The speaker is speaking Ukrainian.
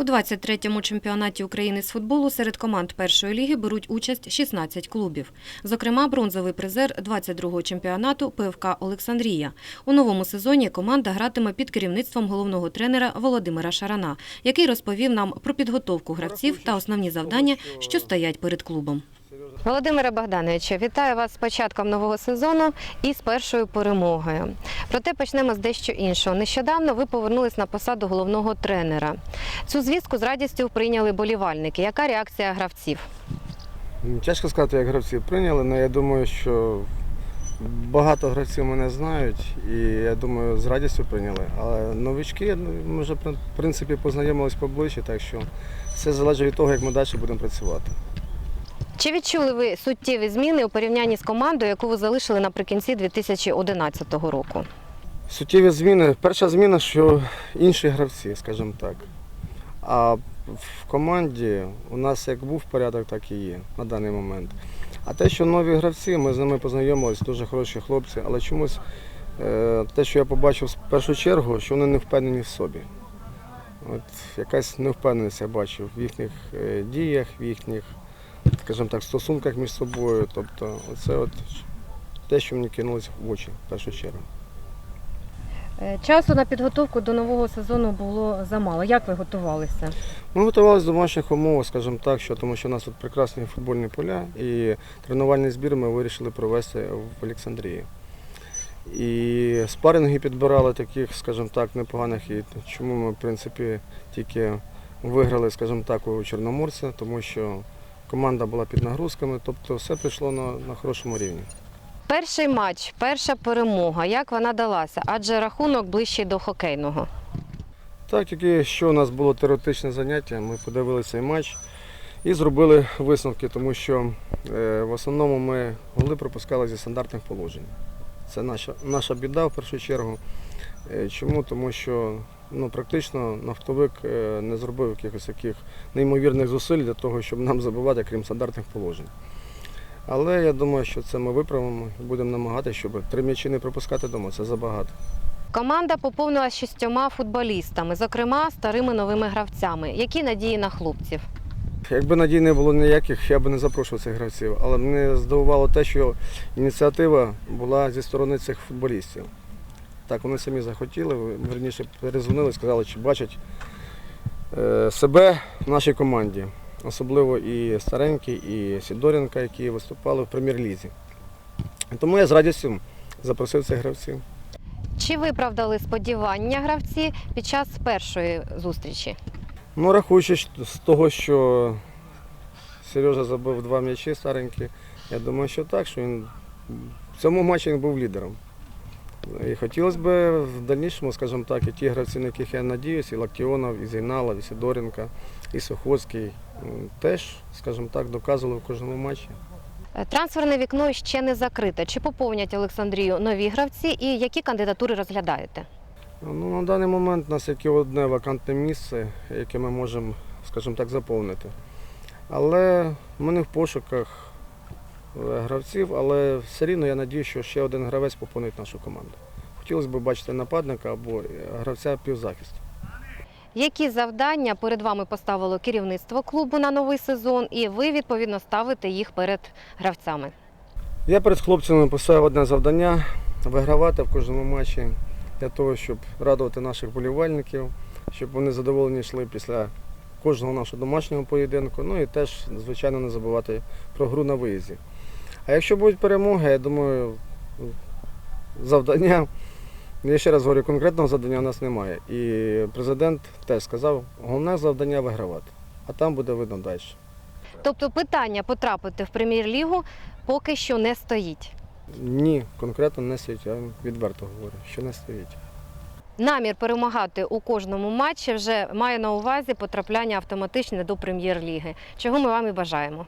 У 23-му чемпіонаті України з футболу серед команд першої ліги беруть участь 16 клубів. Зокрема, бронзовий призер 22-го чемпіонату ПФК Олександрія. У новому сезоні команда гратиме під керівництвом головного тренера Володимира Шарана, який розповів нам про підготовку гравців та основні завдання, що стоять перед клубом. Володимире Богдановичу, вітаю вас з початком нового сезону і з першою перемогою. Проте почнемо з дещо іншого. Нещодавно ви повернулись на посаду головного тренера. Цю звістку з радістю прийняли болівальники. Яка реакція гравців? Тяжко сказати, як гравці прийняли, але я думаю, що багато гравців мене знають і я думаю, з радістю прийняли. Але новички ну, ми вже в принципі познайомились поближче, так що все залежить від того, як ми далі будемо працювати. Чи відчули ви суттєві зміни у порівнянні з командою, яку ви залишили наприкінці 2011 року? Суттєві зміни. Перша зміна, що інші гравці, скажімо так. А в команді у нас як був порядок, так і є на даний момент. А те, що нові гравці, ми з ними познайомилися, дуже хороші хлопці, але чомусь е, те, що я побачив в першу чергу, що вони не впевнені в собі. От якась невпевненість я бачив в їхніх е, діях, в їхніх, скажімо так, стосунках між собою. Тобто, це от те, що мені кинулось в очі в першу чергу. Е, Часу на підготовку до нового сезону було замало. Як ви готувалися? Ми готувалися в домашніх умовах, скажімо так, що тому що у нас тут прекрасні футбольні поля і тренувальний збір ми вирішили провести в Олександрії. І спаринги підбирали таких, скажімо так, непоганих. І чому ми, в принципі, тільки виграли, скажімо так, у Чорноморця, тому що команда була під нагрузками, тобто все прийшло на, на хорошому рівні. Перший матч, перша перемога. Як вона далася? Адже рахунок ближчий до хокейного. Так, тільки що у нас було теоретичне заняття, ми подивилися цей матч і зробили висновки, тому що е, в основному ми голи пропускали зі стандартних положень. Це наша, наша біда в першу чергу. Е, Чому? Тому що ну, практично нафтовик е, не зробив якихось таких неймовірних зусиль для того, щоб нам забивати, крім стандартних положень. Але я думаю, що це ми виправимо і будемо намагатися, щоб три м'ячі не пропускати вдома. Це забагато. Команда поповнилася шістьома футболістами, зокрема старими новими гравцями. Які надії на хлопців? Якби надій не було ніяких, я б не запрошував цих гравців. Але мене здивувало те, що ініціатива була зі сторони цих футболістів. Так, вони самі захотіли, верніше перезвонили, сказали, чи бачать е, себе в нашій команді. Особливо і Старенький, і Сідоренка, які виступали в прем'єр-лізі. Тому я з радістю запросив цих гравців. Чи виправдали сподівання гравці під час першої зустрічі? Ну, рахуючи з того, що Сережа забив два м'ячі старенькі, я думаю, що так, що він в цьому матчі він був лідером. І хотілося б в дальнішому, скажімо так, і ті гравці, на яких я надіюсь, і Лактіонов, і Зейналов, і Сидоренко, і Сухоцький, теж, скажімо так, доказували в кожному матчі. Е, Трансферне вікно ще не закрите. Чи поповнять Олександрію нові гравці і які кандидатури розглядаєте? Ну, на даний момент у нас є одне вакантне місце, яке ми можемо, скажімо так, заповнити. Але ми не в пошуках гравців, але все рівно я надію, що ще один гравець поповнить нашу команду. Хотілося б бачити нападника або е, гравця півзахисту. Які завдання перед вами поставило керівництво клубу на новий сезон, і ви відповідно ставите їх перед гравцями? Я перед хлопцями поставив одне завдання вигравати в кожному матчі для того, щоб радувати наших болівальників, щоб вони задоволені йшли після кожного нашого домашнього поєдинку. Ну і теж, звичайно, не забувати про гру на виїзді. А якщо будуть перемоги, я думаю, завдання, я ще раз говорю, конкретного завдання у нас немає. І президент теж сказав, головне завдання вигравати, а там буде видно далі. Тобто питання потрапити в прем'єр-лігу поки що не стоїть. Ні, конкретно не стоїть, я відверто говорю, що не стоїть. Намір перемагати у кожному матчі вже має на увазі потрапляння автоматичне до прем'єр-ліги, чого ми вам і бажаємо.